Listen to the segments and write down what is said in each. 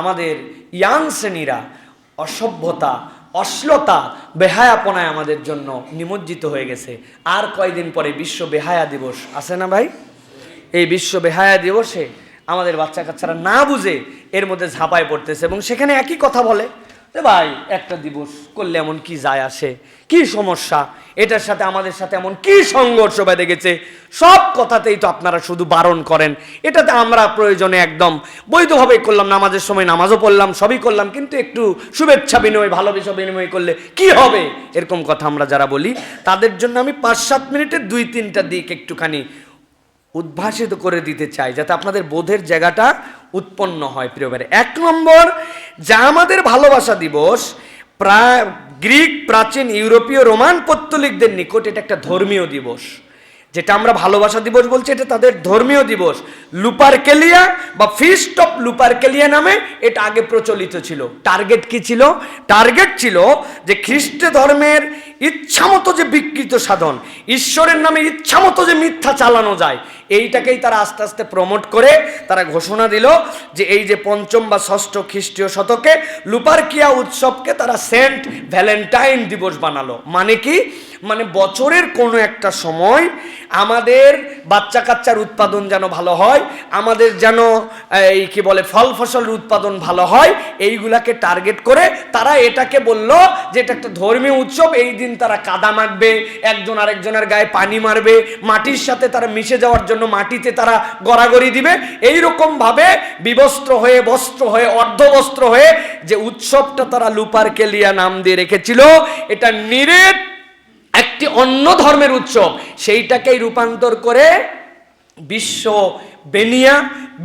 আমাদের ইয়াং শ্রেণীরা অসভ্যতা, অশ্লতা, বেহায়াপনায় আমাদের জন্য নিমজ্জিত হয়ে গেছে। আর কয়দিন পরে বিশ্ব বেহায়া দিবস আছে না ভাই? এই বিশ্ব বেহায়া দিবসে আমাদের বাচ্চা কাচ্চারা না বুঝে এর মধ্যে ঝাঁপায় পড়তেছে এবং সেখানে একই কথা বলে। যে ভাই, একটা দিবস করলে এমন কি যায় আসে? কি সমস্যা? এটার সাথে আমাদের সাথে এমন কি সংঘর্ষ বেঁধে গেছে? সব কথাতেই তো আপনারা শুধু বারণ করেন। এটাতে আমরা প্রয়োজনে একদম বৈধভাবে করলাম, নামাজের সময় নামাজও পড়লাম, সবই করলাম, কিন্তু একটু শুভেচ্ছা বিনিময়, ভালোবেসা বিনিময় করলে কি হবে? এরকম কথা আমরা যারা বলি, তাদের জন্য আমি পাঁচ সাত মিনিটের দুই তিনটা দিক একটুখানি উদ্ভাসিত করে দিতে চাই, যাতে আপনাদের বোধের জায়গাটা উৎপন্ন হয়, প্রিয় ভাইরা। এক নম্বর, যা আমাদের ভালোবাসা দিবস প্রায় গ্রিক, প্রাচীন, ইউরোপীয়, রোমান পত্তলিকদের নিকট এটা একটা ধর্মীয় দিবস। যেটা আমরা ভালোবাসা দিবস বলছি, এটা তাদের ধর্মীয় দিবস। লুপারকেলিয়া বা ফিস্ট অফ লুপারকেলিয়া নামে এটা আগে প্রচলিত ছিল। টার্গেট কি ছিল? টার্গেট ছিল যে খ্রিস্ট ধর্মের ইচ্ছামতো যে বিকৃত সাধন, ঈশ্বরের নামে ইচ্ছামতো যে মিথ্যা চালানো যায়, এইটাকেই তারা আস্তে আস্তে প্রমোট করে, তারা ঘোষণা দিল যে এই যে পঞ্চম বা ষষ্ঠ খ্রিস্টীয় শতকে লুপারকিয়া উৎসবকে তারা সেন্ট ভ্যালেন্টাইন দিবস বানালো। মানে কি? মানে বছরের কোনো একটা সময় আমাদের বাচ্চা কাচ্চার উৎপাদন যেন ভালো হয়, আমাদের যেন, এই কি বলে, ফল ফসলের উৎপাদন ভালো হয়, এইগুলাকে টার্গেট করে তারা এটাকে বলল যে এটা একটা ধর্মীয় উৎসব, এই দিন তারা কাদা মাখবে, একজন আরেকজনের গায়ে পানি মারবে, মাটির সাথে তারা মিশে যাওয়ার জন্য মাটিতে তারা গড়াগড়ি দিবে। এই ভাবে বিবস্ত্র হয়ে, বস্ত্র হয়ে, অর্ধবস্ত্র হয়ে যে উৎসবটা তারা লুপার কেলিয়া নাম দিয়ে রেখেছিল, এটা নিরেট একটি অন্য ধর্মের উৎসব। সেইটাকেই রূপান্তর করে বিশ্ব বেনিয়া,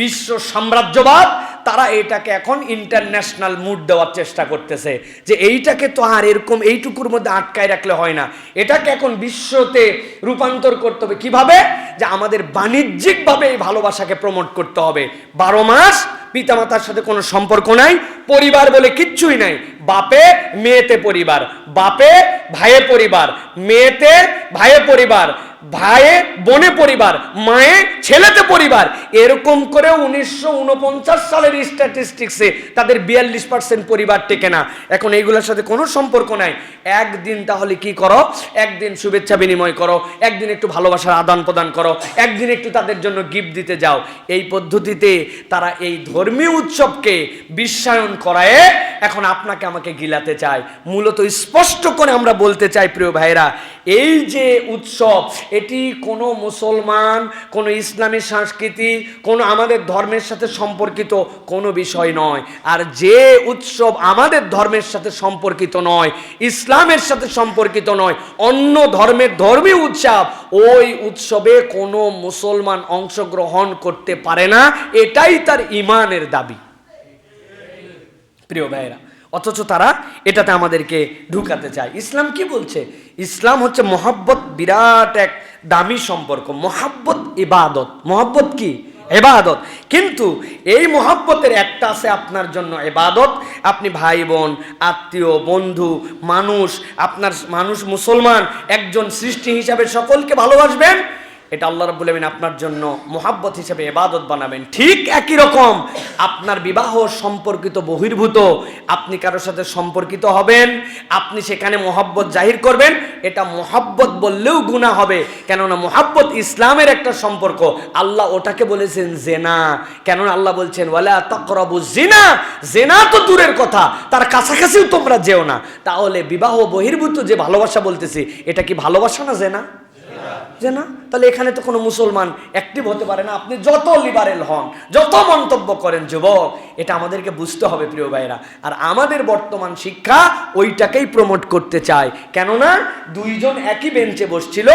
বিশ্ব সাম্রাজ্যবাদ তারা এটাকে এখন ইন্টারন্যাশনাল মুড দেওয়ার চেষ্টা করতেছে যে এইটাকে তো আর এরকম এইটুকুর মধ্যে আটকায় রাখলে হয় না। এটাকে এখন বিশ্বতে রূপান্তর করতে হবে। কীভাবে? যে আমাদের বাণিজ্যিকভাবে এই ভালোবাসাকে প্রমোট করতে হবে। বারো মাস পিতামাতার সাথে কোনো সম্পর্ক নাই, পরিবার বলে কিচ্ছুই নাই। বাপে, মেয়েতে পরিবার, বাপে, ভাইয়ে পরিবার, মেয়েতে ভাইয়ে পরিবার। ভাইয়ে, বনে পরিবার, মায়ে, ছেলেতে পরিবার। এরকম করে উনিশশো উনপঞ্চাশ সালের স্ট্যাটিস্টিক্সে তাদের বিয়াল্লিশ পার্সেন্ট পরিবার টেকে না। এখন এইগুলোর সাথে কোনো সম্পর্ক নাই। একদিন তাহলে কি করো? একদিন শুভেচ্ছা বিনিময় করো। একদিন একটু ভালোবাসার আদান প্রদান করো। একদিন একটু তাদের জন্য গিফট দিতে যাও। এই পদ্ধতিতে তারা এই ধর্মীয় উৎসবকে বিশ্বায়ন করায় এখন আপনাকে আমাকে গিলাতে চায় মূলত স্পষ্ট করে আমরা বলতে চাই, প্রিয় ভাইরা এই যে উৎসব, এটি কোনো মুসলমান, কোনো ইসলামী সংস্কৃতি, কোনো আমাদের ধর্মের সাথে সম্পর্কিত কোনো বিষয় নয়। আর যে উৎসব আমাদের ধর্মের সাথে সম্পর্কিত নয়, ইসলামের সাথে সম্পর্কিত নয়, অন্য ধর্মের ধর্মীয় উৎসব, ওই উৎসবে কোনো মুসলমান অংশগ্রহণ করতে পারে না। এটাই তার ইমানের দাবি। প্রিয় ভাইয়েরা, অথচ তারা এটাতে আমাদেরকে ঢুকাতে চায়। ইসলাম কি বলছে? ইসলাম হচ্ছে মহাব্বত, বিরাট এক দামি সম্পর্ক। মহাব্বত, ইবাদত। মহাব্বত কি? এবাদত কিন্তু এই মহাব্বতের একটা আছে আপনার জন্য এবাদত আপনি ভাই বোন আত্মীয়, বন্ধু, মানুষ, আপনার মানুষ মুসলমান, একজন সৃষ্টি হিসাবে সকলকে ভালোবাসবেন। এটা আল্লাহ রাব্বুল আমিন আপনার জন্য মোহাব্বত হিসেবে এবাদত বানাবেন। ঠিক একই রকম আপনার বিবাহ সম্পর্কিত বহির্ভূত, আপনি কারোর সাথে সম্পর্কিত হবেন, আপনি সেখানে মোহাব্বত জাহির করবেন, এটা মোহাব্বত বললেও গুণা হবে। কেননা মোহাব্বত ইসলামের একটা সম্পর্ক। আল্লাহ ওটাকে বলেছেন জেনা। কেননা আল্লাহ বলছেন, ওয়ালা তাকরাবু জিনা। জেনা তো দূরের কথা, তার কাছাকাছিও তোমরা যেও না। তাহলে বিবাহ বহির্ভূত যে ভালোবাসা বলতেছি, এটা কি ভালোবাসা না জেনা? যে না, তাহলে এখানে তো কোনো মুসলমান অ্যাক্টিভ হতে পারে না। আপনি যত লিবারেল হন, যত মন্তব্য করেন যুবক, এটা আমাদেরকে বুঝতে হবে প্রিয় ভাইরা আর আমাদের বর্তমান শিক্ষা ওইটাকেই প্রমোট করতে চায়। কেননা, দুইজন একই বেঞ্চে বসছিল,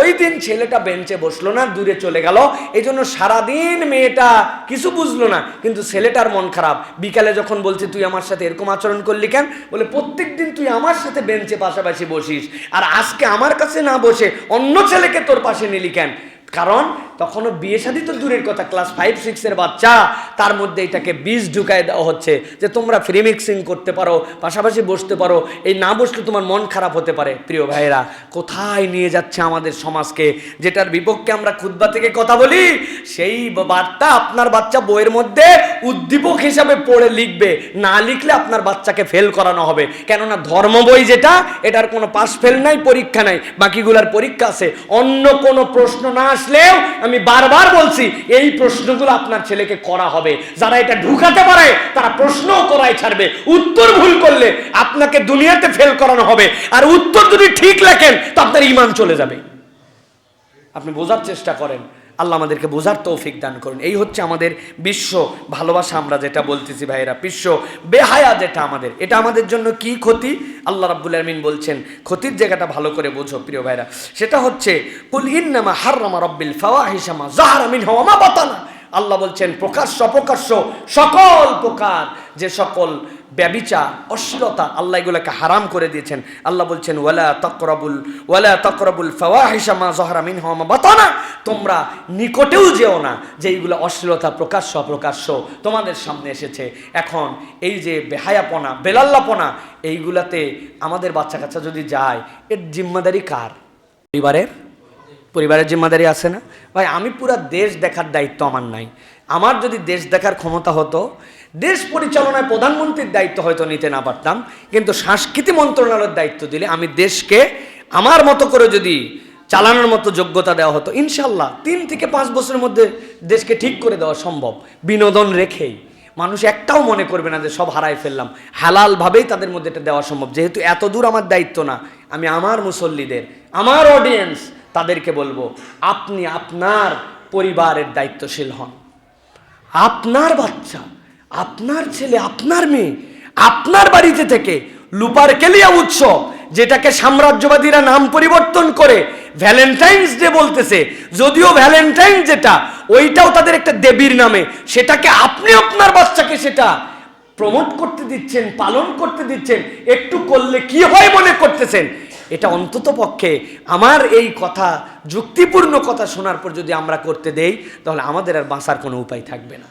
ওই দিন ছেলেটা বেঞ্চে বসল না, দূরে চলে গেল। এই জন্য সারাদিন মেয়েটা কিছু বুঝলো না, কিন্তু ছেলেটার মন খারাপ। বিকালে যখন বলছে, তুই আমার সাথে এরকম আচরণ করলি কেন? বলে প্রত্যেক দিন তুই আমার সাথে বেঞ্চে পাশাপাশি বসিস। আর আজকে আমার কাছে না বসে অন্য ছেলেকে তোর পাশে নিলি কেন? কারণ তখনও বিয়ে শাদী তো দূরের কথা ক্লাস ফাইভ সিক্সের বাচ্চা, তার মধ্যে এটাকে বীজ ঢুকায় দেওয়া হচ্ছে যে তোমরা ফ্রি মিক্সিং করতে পারো, পাশাপাশি বসতে পারো, এই না বসলে তোমার মন খারাপ হতে পারে। প্রিয় ভাইয়েরা, কোথায় নিয়ে যাচ্ছে আমাদের সমাজকে, যেটার বিপক্ষে আমরা খুদ্া থেকে কথা বলি, সেই বার্তা আপনার বাচ্চা বইয়ের মধ্যে উদ্দীপক হিসাবে পড়ে লিখবে, না লিখলে আপনার বাচ্চাকে ফেল করানো হবে। কেননা ধর্ম বই যেটা, এটার কোনো পাস ফেল নাই, পরীক্ষা নাই, বাকিগুলার পরীক্ষা আছে। অন্য কোনো প্রশ্ন না আসলেও আমি বারবার বলছি, এই প্রশ্নগুলো আপনার ছেলেকে করা হবে। যারা এটা ঢুকাতে পারে, তারা প্রশ্ন করাই ছাড়বে। উত্তর ভুল করলে আপনাকে দুনিয়াতে ফেল করানো হবে। আর উত্তর যদি ঠিক লেখেন, তো আপনার ইমান চলে যাবে। আপনি বোঝার চেষ্টা করেন। আল্লাহ আমাদেরকে বোঝার তৌফিক দান করুন। এই হচ্ছে আমাদের বিশ্ব ভালোবাসা, আমরা যেটা বলতেছি ভাইয়েরা, বিশ্ব বেহায়া যেটা আমাদের। এটা আমাদের জন্য কি ক্ষতি? আল্লাহ রাব্বুল আলমিন বলছেন, ক্ষতির জায়গাটা ভালো করে বোঝো, প্রিয় ভাইরা সেটা হচ্ছে, কুল ইন্নামা হাররামা রব্বিল ফাওয়াহিশামা জাহারা মিনহা ওয়া বাতানা। আল্লাহ বলছেন, প্রকাশ্য অপ্রকাশ্য সকল প্রকার, যে সকল ব্যবিচার অশ্লীলতা আল্লাহ এগুলোকে হারাম করে দিয়েছেন। আল্লাহ বলছেন, ওয়ালা তকরবুল ওয়ালা তকরবুল ফাওয়াহিশা মা জহরা মিন হওয়া বাতানা। তোমরা নিকটেও যেও না যে এইগুলো অশ্লীলতা প্রকাশ্য, অপ্রকাশ্য তোমাদের সামনে এসেছে। এখন এই যে বেহায়াপনা, বেলাল্লাপনা, এইগুলাতে আমাদের বাচ্চা কাচ্চা যদি যায়, এর জিম্মাদারি কার? পরিবারের? পরিবারের জিম্মাদারি আছে না? ভাই, আমি পুরা দেশ দেখার দায়িত্ব আমার নাই। আমার যদি দেশ দেখার ক্ষমতা হতো দেশ পরিচালনায় প্রধানমন্ত্রীর দায়িত্ব হয়তো নিতে না পারতাম, কিন্তু সংস্কৃতি মন্ত্রণালয়ের দায়িত্ব দিলে আমি দেশকে আমার মতো করে যদি চালানোর মতো যোগ্যতা দেওয়া হতো, ইনশাল্লাহ তিন থেকে পাঁচ বছরের মধ্যে দেশকে ঠিক করে দেওয়া সম্ভব। বিনোদন রেখেই। মানুষ একটাও মনে করবে না যে সব হারাই ফেললাম। হালালভাবেই তাদের মধ্যে এটা দেওয়া সম্ভব। যেহেতু এত দূর আমার দায়িত্ব না, আমি আমার মুসল্লিদের, আমার অডিয়েন্স তাদেরকে বলব, আপনি আপনার পরিবারের দায়িত্বশীল হন। আপনার বাচ্চা আপনার ছেলে, আপনার মেয়ে, আপনার বাড়িতে থেকে লুপার কেলিয়া উৎসব, যেটাকে সাম্রাজ্যবাদীরা নাম পরিবর্তন করে ভ্যালেন্টাইন্স ডে বলতেছে, যদিও ভ্যালেন্টাইন যেটা, ওইটাও তাদের একটা দেবীর নামে, সেটাকে আপনি আপনার বাচ্চাকে সেটা প্রমোট করতে দিচ্ছেন, পালন করতে দিচ্ছেন, একটু করলে কি হয় মনে করতেছেন? এটা অন্তত পক্ষে আমার এই কথা, যুক্তিপূর্ণ কথা শোনার পর যদি আমরা করতে দেই, তাহলে আমাদের আর বাঁচার কোনো উপায় থাকবে না।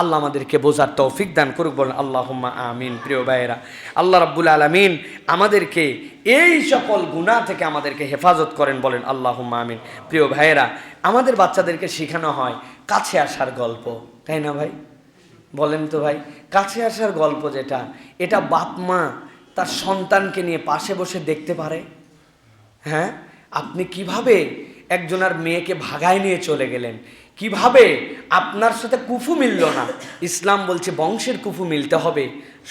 আল্লাহ আমাদেরকে বোঝার তৌফিক দান করুক, বলেন আল্লাহ আমিন। প্রিয় ভাইয়েরা, আল্লাহ রাব্বুল আলমিন আমাদেরকে এই সকল গুণা থেকে আমাদেরকে হেফাজত করেন, বলেন আল্লাহ আমিন। প্রিয় ভাইয়েরা, আমাদের বাচ্চাদেরকে শেখানো হয় কাছে আসার গল্প, তাই না ভাই? বলেন তো ভাই, কাছে আসার গল্প যেটা, এটা বাপ মা তার সন্তানকে নিয়ে পাশে বসে দেখতে পারে? হ্যাঁ? আপনি কীভাবে একজনার মেয়েকে ভাগায় নিয়ে চলে গেলেন? কীভাবে আপনার সাথে কুফু মিলল না? ইসলাম বলছে বংশের কুফু মিলতে হবে,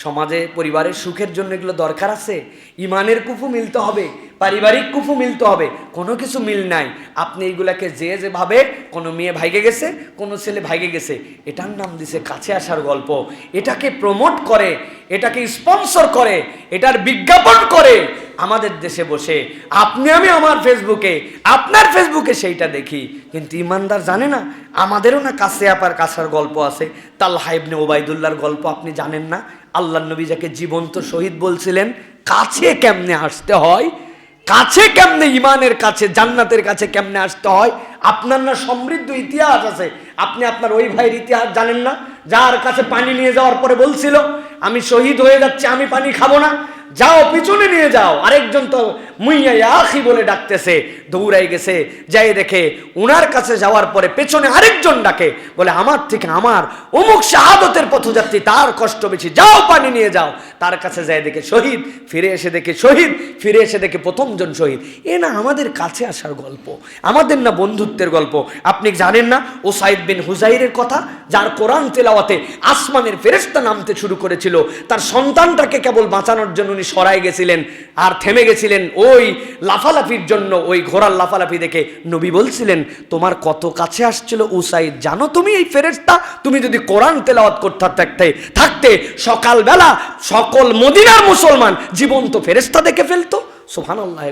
সমাজে, পরিবারের সুখের জন্য এগুলো দরকার আছে? ইমানের কুফু মিলতে হবে, পারিবারিক কুফু মিলতে হবে, কোনো কিছু মিল নাই। আপনি এইগুলাকে যে যেভাবে কোনো মেয়ে ভাইগে গেছে, কোনো ছেলে ভাইগে গেছে, এটার নাম দিছে কাছে আসার গল্প। এটাকে প্রমোট করে, এটাকে স্পন্সর করে, এটার বিজ্ঞাপন করে আমাদের দেশে বসে আপনি আমি আমার ফেসবুকে, আপনার ফেসবুকে সেইটা দেখি। কিন্তু ইমানদার জানে না, আমাদেরও না কাছে আপার কাছার গল্প আছে। তাল্লাহ ইবনে ওবায়দুল্লার গল্প আপনি জানেন না। আল্লাহ নবী যাকে জীবন্ত শহীদ বলছিলেন, কাছে কেমনে আসতে হয়? কাছে কেমনে ইমানের কাছে, জান্নাতের কাছে কেমনে আসতে হয়? আপনার না সমৃদ্ধ ইতিহাস আছে। আপনি আপনার ওই ভাইয়ের ইতিহাস জানেন না। যার কাছে পানি নিয়ে যাওয়ার পরে বলছিল, আমি শহীদ হয়ে যাচ্ছি, আমি পানি খাব না। যাও, পিছনে নিয়ে যাও। আরেকজন তো মুইয়া আখি বলে ডাকতেছে, দৌড়াই গেছে, যাই দেখে উনার কাছে যাওয়ার পরে পেছনে আরেকজন ডাকে, বলে, আমার থেকে আমার অমুক শাহাদতের পথযাত্রী, তার কষ্ট বেশি, যাও, পানি নিয়ে যাও। তার কাছে যায় দেখে শহীদ, ফিরে এসে দেখে শহীদ, ফিরে এসে দেখে প্রথমজন শহীদ। এ না আমাদের কাছে আসার গল্প, আমাদের না বন্ধুত্বের গল্প। আপনি জানেন না ও সাইদ বিন হুজাইরের কথা, যার কোরআন তেলাওয়াতে আসমানের ফেরেস্তা নামতে শুরু করেছিল, তার সন্তানটাকে কেবল বাঁচানোর জন্য উনি সরাই গেছিলেন আর থেমে গেছিলেন ওই লাফালাফির জন্য, ওই ঘোড়ার লাফালাফি দেখে নবী বলছিলেন, তোমার কত কাছে আসছিল উসাইদ? জানো তুমি এই ফেরেস্তা তুমি যদি কোরআন তেলাওয়াত করতে থাকতে থাকতে, সকালবেলা সকল মদিনার মুসলমান জীবন্ত ফেরেস্তা দেখে ফেলতো? সোহান আল্লাহ।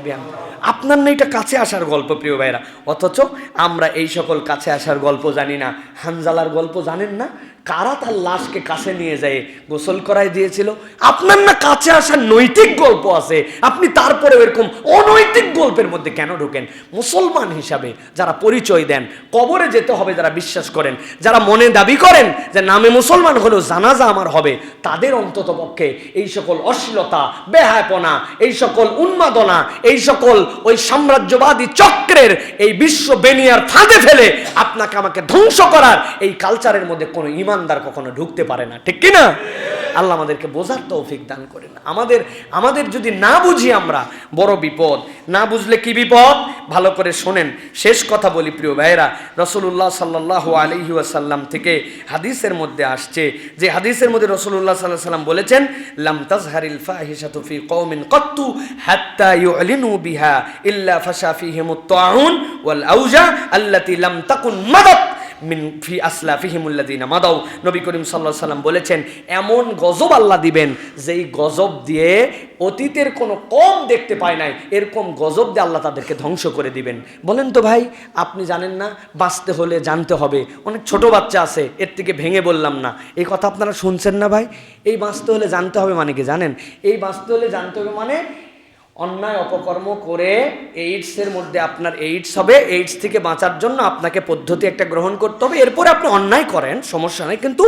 আপনার না এটা কাছে আসার গল্প, প্রিয় ভাইরা অথচ আমরা এই সকল কাছে আসার গল্প জানি না। হানজালার গল্প জানেন না? কারা তার লাশকে কাছে নিয়ে যায়, গোসল করাই দিয়েছিল? আপনার না কাছে আসার নৈতিক গল্প আছে। আপনি তারপরে এরকম অনৈতিক গল্পের মধ্যে কেন ঢোকেন? মুসলমান হিসাবে যারা পরিচয় দেন, কবরে যেতে হবে যারা বিশ্বাস করেন, যারা মনে দাবি করেন যে নামে মুসলমান হলেও জানাজা আমার হবে, তাদের অন্তত পক্ষে এই সকল অশ্লীলতা, বেহায়পনা, এই সকল উন্মাদনা, এই সকল ওই সাম্রাজ্যবাদী চক্রের এই বিশ্ব বেনিয়ার ফাঁদে ফেলে আপনাকে আমাকে ধ্বংস করার এই কালচারের মধ্যে কোনো ইমানদার কখনো ঢুকতে পারে না। ঠিক কি না আল্লাহ আমাদেরকে বোঝার তৌফিক দান করেন। আমাদের আমাদের যদি না বুঝি আমরা, বড় বিপদ। না বুঝলে কি বিপদ? ভালো করে শোনেন। শেষ কথা বলি প্রিয় ভাইয়েরা রসুল্লাহ সাল্লাহ আলহি ওয়াসাল্লাম থেকে হাদিসের মধ্যে আসছে যে হাদিসের মধ্যে রসুল্লাহ সাল্লাহ সাল্লাম বলেছেন, লাম তাজহারিল ফাহিসাতুফি কৌমিন কত্তু হাত্তা ইউলিনু বিহা ইল্লা ফাশাফি তাউন ওয়াল আউজা আল্লাতি লাম তাকুন মাদাত। ফি আসলা ফিহিমুল্লাদিনা মাদাও নবী করিম সাল্লাহ সাল্লাম বলেছেন, এমন গজব আল্লাহ দিবেন, যেই গজব দিয়ে অতীতের কোনো কম দেখতে পায় নাই, এরকম গজব দিয়ে আল্লাহ তাদেরকে ধ্বংস করে দিবেন। বলেন তো ভাই, আপনি জানেন না, বাঁচতে হলে জানতে হবে। অনেক ছোট বাচ্চা আছে, এর থেকে ভেঙে বললাম না। এই কথা আপনারা শুনছেন না ভাই? এই বাঁচতে হলে জানতে হবে মানে কি জানেন? এই বাঁচতে হলে জানতে হবে মানে অন্যায় অপকর্ম করে এইডসের মধ্যে আপনার এইডস হবে। এইডস থেকে বাঁচার জন্য আপনাকে পদ্ধতি একটা গ্রহণ করতে হবে। এরপরে আপনি অন্যায় করেন, সমস্যা নেই, কিন্তু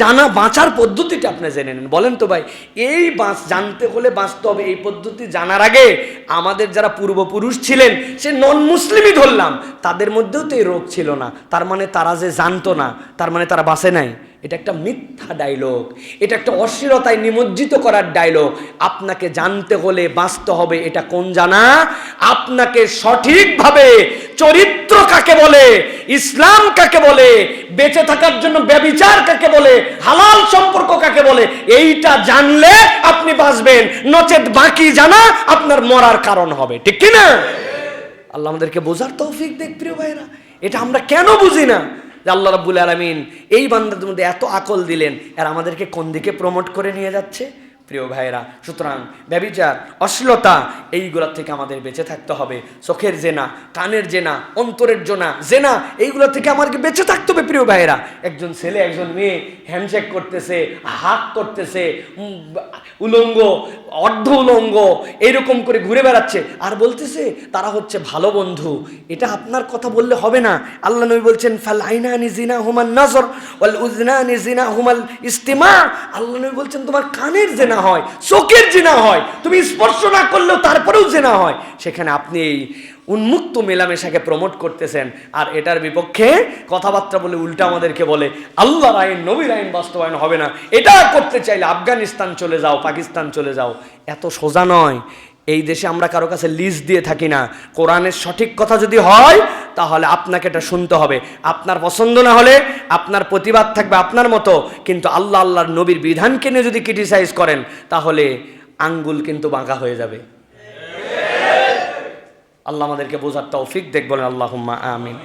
জানা বাঁচার পদ্ধতিটা আপনি জেনে নেন। বলেন তো ভাই, এই বাঁচ জানতে হলে বাঁচতে হবে। এই পদ্ধতি জানার আগে আমাদের যারা পূর্বপুরুষ ছিলেন, সে নন মুসলিমই ধরলাম। তাদের মধ্যেও তো এই রোগ ছিল না। তার মানে তারা যে জানতো না, তার মানে তারা বাঁচে নাই। এটা একটা মিথ্যা ডায়লগ এটা একটা অশ্লীলতায় নিমজ্জিত করার ডায়লগ আপনাকে জানতে হলে বাঁচতে হবে এটা কোন জানা? আপনাকে সঠিকভাবে চরিত্র কাকে বলে, ইসলাম কাকে বলে, বেঁচে থাকার জন্য ব্যবিচার কাকে বলে, হালাল সম্পর্ক কাকে বলে, এইটা জানলে আপনি বাঁচবেন। নচেত বাকি জানা আপনার মরার কারণ হবে। ঠিক কি না আল্লাহ আমাদেরকে বোঝার তৌফিক দেখ প্রিয় ভাইরা এটা আমরা কেন বুঝি না? যে আল্লাহ রাব্বুল আলমিন এই বান্দাদের মধ্যে এত আকল দিলেন আর আমাদেরকে কোন দিকে প্রমোট করে নিয়ে যাচ্ছে? প্রিয় ভাইরা সুতরাং ব্যবিচার অশ্লীলতা এইগুলোর থেকে আমাদের বেঁচে থাকতে হবে। চোখের জেনা, কানের জেনা, অন্তরের জোনা, জেনা, এইগুলো থেকে আমাদেরকে বেঁচে থাকতে হবে, প্রিয় ভাইরা একজন ছেলে, একজন মেয়ে হ্যান্ডশেক করতেছে, হাত করতেছে উলঙ্গ অর্ধ উলঙ্গ, এরকম করে ঘুরে বেড়াচ্ছে। আর বলতেছে, তারা হচ্ছে ভালো বন্ধু। এটা আপনার কথা বললে হবে না। আল্লাহ নবী বলছেন ফাল আইনানি জিনা হুমাল নজর ওয়াল উজনানি জিনা হুমাল ইস্তিমা। আল্লাহ নবী বলছেন, তোমার কানের জেনা হয়, চোখের জেনা হয়। তুমি স্পর্শ না করলেও তারপরেও জেনা হয়। সেখানে আপনি এই উন্মুক্ত মেলামেশাকে প্রমোট করতেছেন, আর এটার বিপক্ষে কথাবার্তা বলে উল্টা আমাদেরকে বলে, আল্লাহর আইন, নবীর আইন বাস্তবায়ন হবে না। এটা করতে চাইলে আফগানিস্তান চলে যাও, পাকিস্তান চলে যাও। এত সোজা নয়। এই দেশে আমরা কারও কাছে লিজ দিয়ে থাকি না। কোরআনের সঠিক কথা যদি হয়, তাহলে আপনাকে এটা শুনতে হবে। আপনার পছন্দ না হলে আপনার প্রতিবাদ থাকবে আপনার মতো, কিন্তু আল্লাহ আল্লাহর নবীর বিধানকে নিয়ে যদি ক্রিটিসাইজ করেন, তাহলে আঙ্গুল কিন্তু বাঁকা হয়ে যাবে। আল্লাহ আমাদেরকে বোঝার তৌফিক দেখবেন আল্লাহ আমিন।